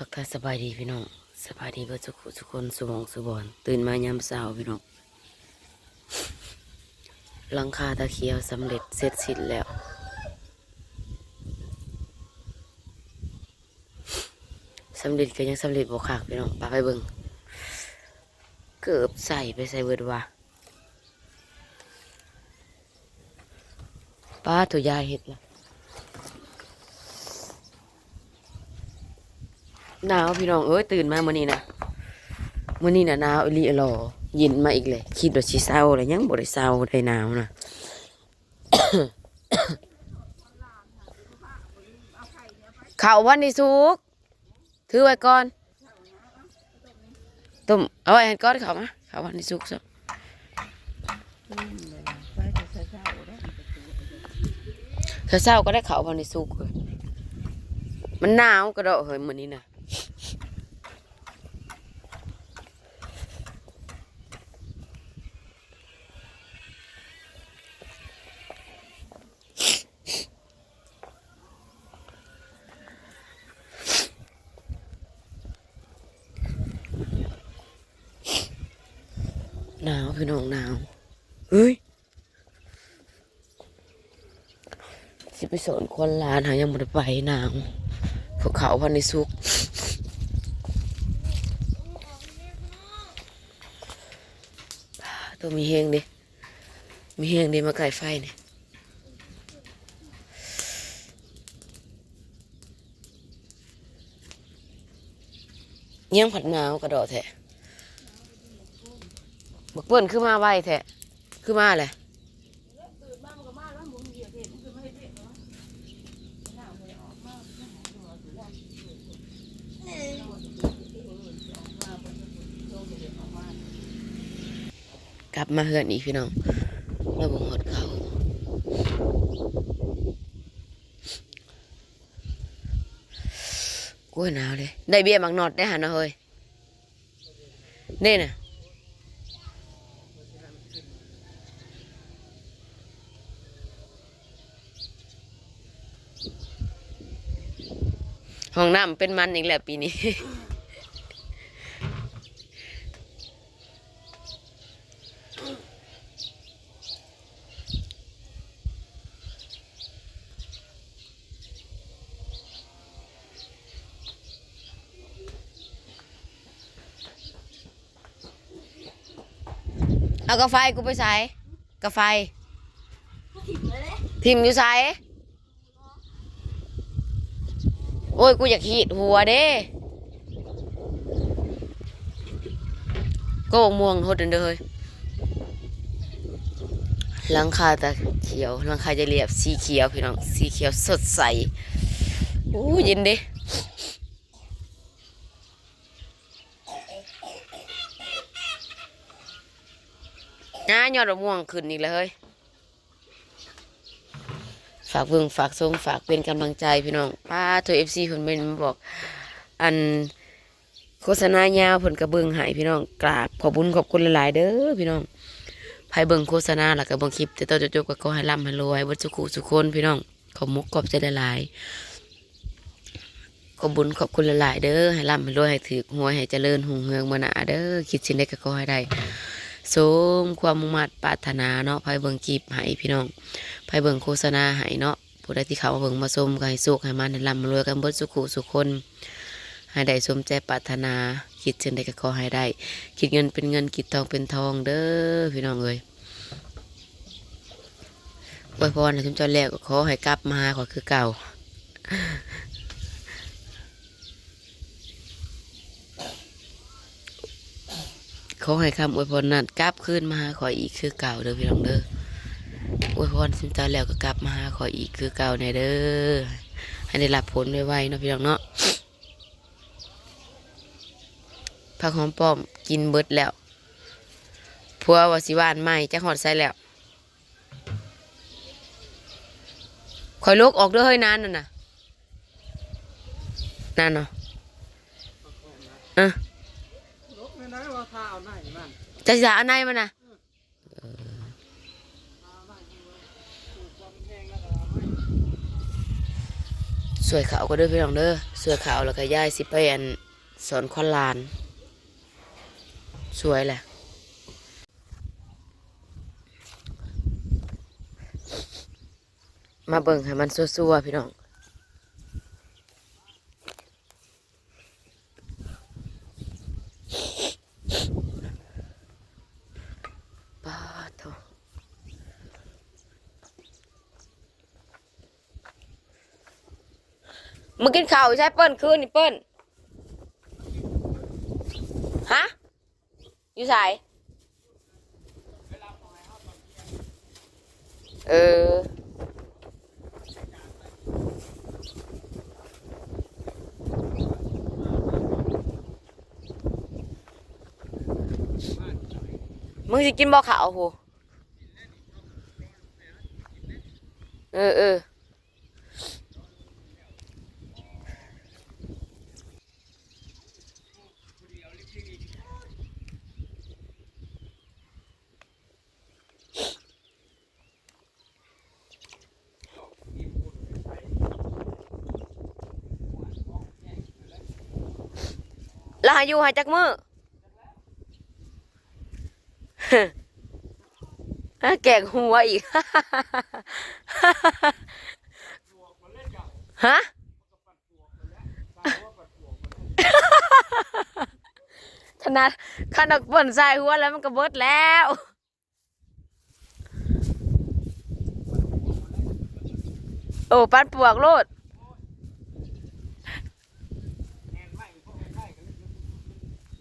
ทักทายสบายดีพี่น้องสบายดีเพื่อสุขสุขคนสมองสุบอนตื่นมายามเช้าพี่น้องหลังคาตะเคียวสำเร็จเสร็จสิ้นแล้ว สำเร็จก็ยังสำเร็จบ่คักพี่น้องปาไปเบิงเกือบใส่ไปใส่เบิดว่าป้าตัวยายเห็ดละ หนาวพี่น้องเอ้ยตื่นมาเมื้อนี้นะเมื้อนี้นะหนาวอีหลีหลอเย็นมาอีกเลยคิดว่าสิเศร้าเลยยังบ่ได้เศร้าได้หนาวนะข้าววันนี้สุกถือไว้ก่อนต้มเอาไว้ให้ก้อนเขามาเขาวันนี้สุกซะเขาเศร้าก็ได้เขาวันนี้สุกเลยมันหนาวกระโดดเฮ้ยมื้อนี้นะ หนาวพี่น้องหนาวเฮ้ยสิไปสอนคนลานหายังบ่ได้ไปหนาวพวกเขาวันนี้สุกตัวมีเฮงดิมีเฮงดิมาไก่ไฟเนี่ยยังผัดหนาวกระโดดแท้ บักเปิ้นคือมาไวแท้คือมาเลยกลับมาเฮือนอีกพี่น้องเราบ่หดเขากลัวหนาวเลย ได้เบี้ยบักนอดได้หันนะเฮ้ยนี่น่ะ ห้องน้ำเป็นมันอีกแล้วปีนี้ เอากาไฟกูไปใส่กาไฟทิมอยู่ใส่ โอ้ย กูอยากขีดหัวเด้ก็ม่วงโหดเด้อเฮ้ยหลังคาตะเขียวหลังคาจะเรียบสีเขียวพี่น้องสีเขียวสดใสอู้เย็นเด้อ่ายอดมะม่วงขึ้นอีกแล้วเฮ้ย ฝากเบิ่งฝากส่งฝากเป็นกำลังใจพี่น้องป้าตัวเอฟซีเพิ่นเป็นบอก อันโฆษณายาวเพิ่นกระเบิ่งให้พี่น้องกราบขอบคุญขอบคุณหลาย ๆ เด้อพี่น้องไผเบิ่งโฆษณาแล้วก็เบิ่งคลิปแต่ต่อจบๆก็ขอให้ร่ำให้รวยเบ่สุขุสุขคนพี่น้องขอบมุกขอบใจหลายๆขอบบุญขอบคุณหลาย ๆ เด้อให้ร่ำให้รวยให้ถือหวยให้เจริญหุ่งเฮืองมื้อหนาเด้อคิดสิ่งใดก็ขอให้ได้สมความมุ่งมั่นปรารถนาเนาะไผเบิ่งคลิปให้พี่น้อง ไปเบิ่งโฆษณาให้เนาะผู้ใดที่เขามาเบิ่งมาชมก็ให้สุขให้มันให้ร่ำรวยกันบดสุขุสุขคนให้ได้สมใจปรารถนา คิดเช่นใดก็ขอให้ได้ คิดเงินเป็นเงินคิดทองเป็นทองเด้อพี่น้องเอ้ยอวยพรให้ทุกเจ้าแล้วก็ขอให้กลับมาขอคือเก่าขอให้คำอวยพรนั้นกลับคืนมาหาขออีกคือเก่าเด้อพี่น้องเด้อ อวยพรสินตาแล้วก็กลับมาหาขออีกคือเก่าในเด้อให้ได้รับผลไวๆเนาะพี่น้องเนาะผักหอมป้อมกินเบิดแล้วพัวว่าสิหวานใหม่จะหอดใส่แล้วคอยลุกออกเด้วยเฮ้ยนานนั่นน่ะนานเนาะอะลกไม่ได้ว่าข้าวไหนมันจะสาอันไหนมันน่ะ ข้าวไหนมันถูกความแห้งแล้วก็เอาไว้ สวยขาวก็เด้อพี่น้องเด้อสวยขาวแล้วก็ย้ายสิไปอันสอนคอนลาน สวยแหละมาเบิ่งให้มันซัวๆพี่น้อง ป้าดโถ มึงกินข้าวใช่เปิ้ลคืนนี่เปิ้ลฮะอยู่ไสเออมึงสิกินบ่ขาวโหเออเออ แล้วหาอยู่หาจักมือแกงหัวอีก ฮะขนาดขนาดป่นใส่หัวแล้วมันก็เบิดแล้วโอ้ปันปวกโลด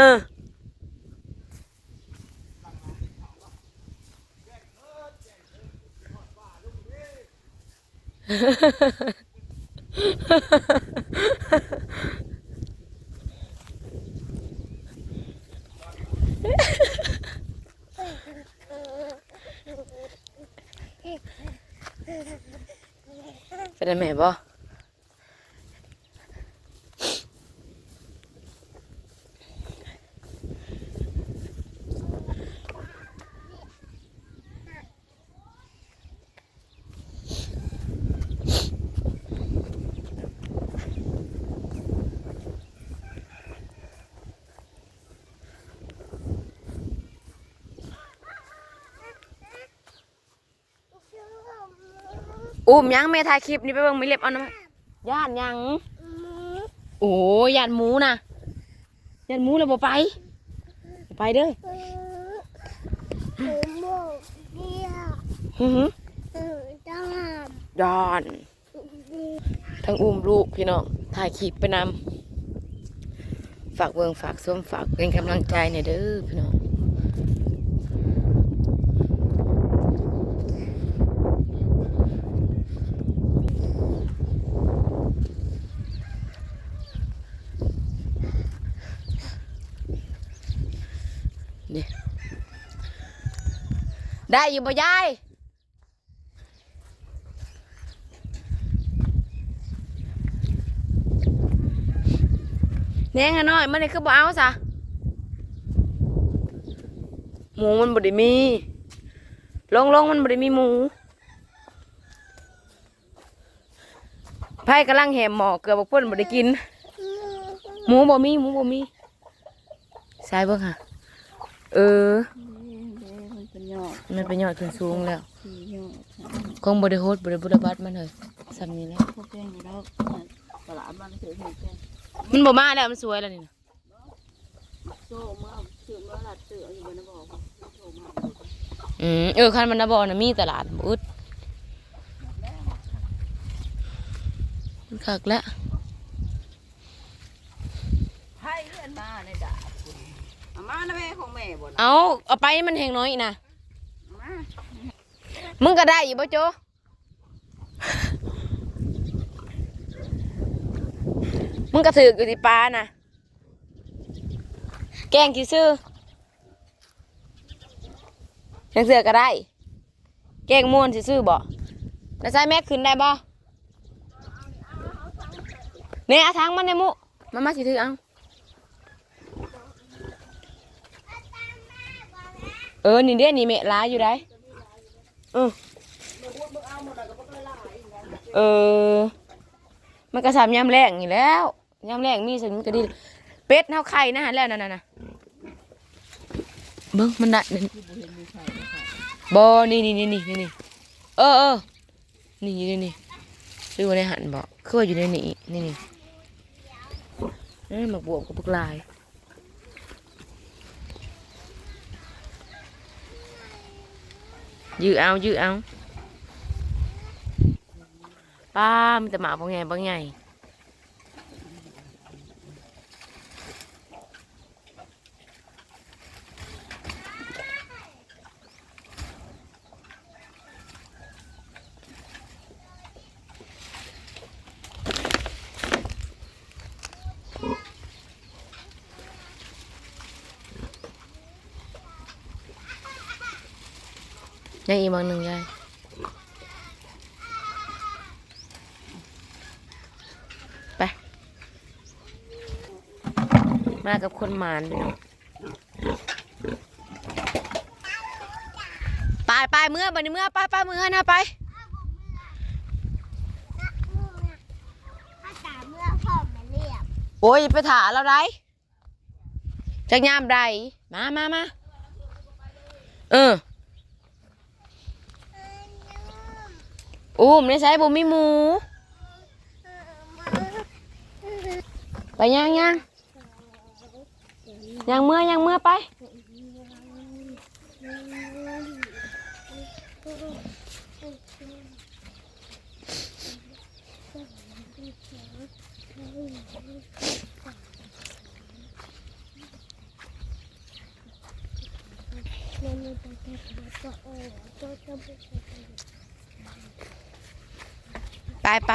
ออเป็นไงแม่บ่ อุ้มยังแม่ถ่ายคลิปนี่ไปเบิ่งไม่เล็บเอานะย่านยัง โอ้ยย่านหมูนะย่านหมูแล้วบ่ไปบ่ไปเด้อหือหือย่านทั้งอุ้มลูกพี่น้องถ่ายคลิปไปนำฝากเบิ่งฝากส้มฝากเป็นกำลังใจในอยเด้อพี่น้อง นี่ได้อยู่บ่ยายแหนงน้อยมันนี่คือบ่เอาซะหมูมันบ่ได้มีลงลงมันบ่ได้มีหมูไผ่กำลังแหมหมอเกือบบ่เพิ่นบ่ได้กิน หมูบ่มีหมูบ่มีใส่เบิ่งค่ะ เออมันเป็นยอดมันเป็นยอดขึ้นสูงแล้วสี่ยอดคงบริโภคบริบุรบัตมันเลยซ้ำนี้แล้วพวกแกงอยู่แล้วตลาดบ้านเสือเห็นแกงมันบ่มาแล้วมันสวยแล้วนี่นะโซ่เมื่อซื้อเมื่อหลัดเสืออยู่บนบอกโซ่มาอืมเออคันมันนะบอนะมีตลาดบ่อึดมันคักแล้วให้เลื่อนมาในดาบคุณ อามาแม่ของแม่บ่นะเอาเอาไปมันแหงน้อยนะมามึงก็ได้อยู่บ่โจมึงก็ถือกอยู่ที่ปลานะแกงกี่ซื้อแกงเสือก็ได้ แกงม่วนสิซื้อบ่แล้วใส่แม็กขึ้นได้บ่เนี่ยอาทางมันในมุมามาสิถือเอา เออ นี่เด้นี่เมะลาอยู่ได้เออเออ มันก็สามยามแรงอยู่แล้วยามแรงมีสันมันก็ดีเป็ดเฮาไข่นะฮะแล้วนั่นน่ะเบิ่งมันน่ะนี่บ่นี่นี่นี่นี่นี่เออเออนี่นี่นี่หรือว่าในหันบ่คือว่าอยู่ในนี่นี่นี่เอ้ยหมักบวบกับพวกลาย ยื้อเอายื้อเอาป้ามันจะหมาบางไงบางไง ยังอีกบางหนึ่งยายไป มากับคนหมานพี่น้องไปไปเมื่อบันนี้เมื่อไปไปเมื่อนะไปถ้าตามเมื่อพ่าเรียบโอ้ยไปถาเราได้จักยามใดมามามาเออ อุ้มในใช้บ่มีหมู ไปย่างย่างย่างเมื่อย่างเมื่อไปไป ไป